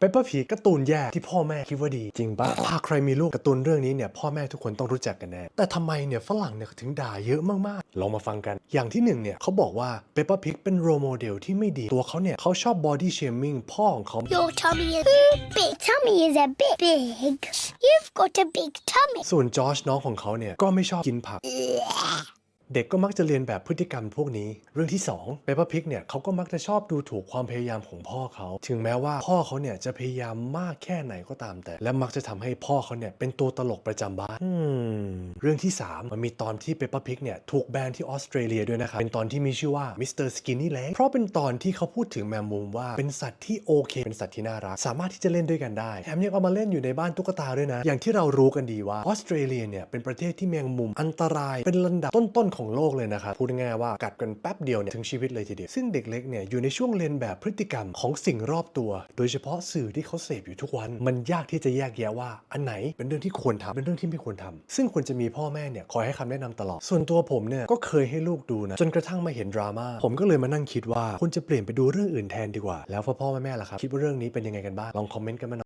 เปเปอร์พีการ์ตูนแย่ที่พ่อแม่คิดว่าดี จริงปะถ้าใครมีลูกการ์ตูนเรื่องนี้เนี่ยพ่อแม่ทุกคนต้องรู้จักกันแน่แต่ทำไมเนี่ยฝรั่งเนี่ยถึงด่าเยอะมากๆลองมาฟังกัน อย่างที่หนึ่งเนี่ยเขาบอกว่าเปเปอร์พิกเป็นโรโมเดลที่ไม่ดีตัวเขาเนี่ยเขาชอบบอดี้เชมิ่งพ่อของเขา Your tummy is too big. Tummy is a bit big. You've got a big tummy. ส่วนจอร์จน้องของเขาเนี่ยก็ไม่ชอบกินผัก เด็กก็มักจะเรียนแบบพฤติกรรมพวกนี้ เรื่องที่2เปเปอร์พิกเนี่ยเขาก็มักจะชอบดูถูกความพยายามของพ่อเขา ถึงแม้ว่าพ่อเขาเนี่ยจะพยายามมากแค่ไหนก็ตามแต่ และมักจะทำให้พ่อเขาเนี่ยเป็นตัวตลกประจำบ้านเรื่องที่ 3 มันมีตอนที่เปเปอร์พิกเนี่ยถูกแบนที่ออสเตรเลียด้วยนะครับ เป็นตอนที่มีชื่อว่ามิสเตอร์สกินนี่แลเพราะเป็นตอนที่เขาพูดถึงแมมมุมว่าเป็นสัตว์ที่โอเค เป็นสัตว์ที่น่ารัก สามารถที่จะเล่นด้วยกันได้แถมยังเอามาเล่นอยู่ในบ้านตุ๊กตาด้วยนะ อย่างที่เรารู้กันดีว่าออสเตรเลียเนี่ยเป็นประเทศที่แมงมุมอันตรายเป็นลำดับต้นๆของโลกเลยนะครับ พูดง่ายๆว่ากัดกันแป๊บเดียวเนี่ยถึงชีวิตเลยทีเดียว ซึ่งเด็กเล็กเนี่ยอยู่ในช่วงเรียนแบบพฤติกรรมของสิ่งรอบตัว โดยเฉพาะสื่อที่เขาเสพอยู่ทุกวัน มันยากที่จะแยกแยะว่า อันไหนเป็นเรื่องที่ควรทำเป็นเรื่องที่ไม่ควรทำซึ่งควรจะมีพ่อแม่เนี่ยคอยให้คำแนะนำตลอด ส่วนตัวผมเนี่ยก็เคยให้ลูกดูนะจนกระทั่งมาเห็นดราม่าผมก็เลยมานั่งคิดว่าควรจะเปลี่ยนไปดูเรื่องอื่นแทนดีกว่า แล้วพ่อพ่อแม่แม่ล่ะครับคิดว่าเรื่องนี้เป็นยังไงกันบ้างลองคอมเมนต์กันมา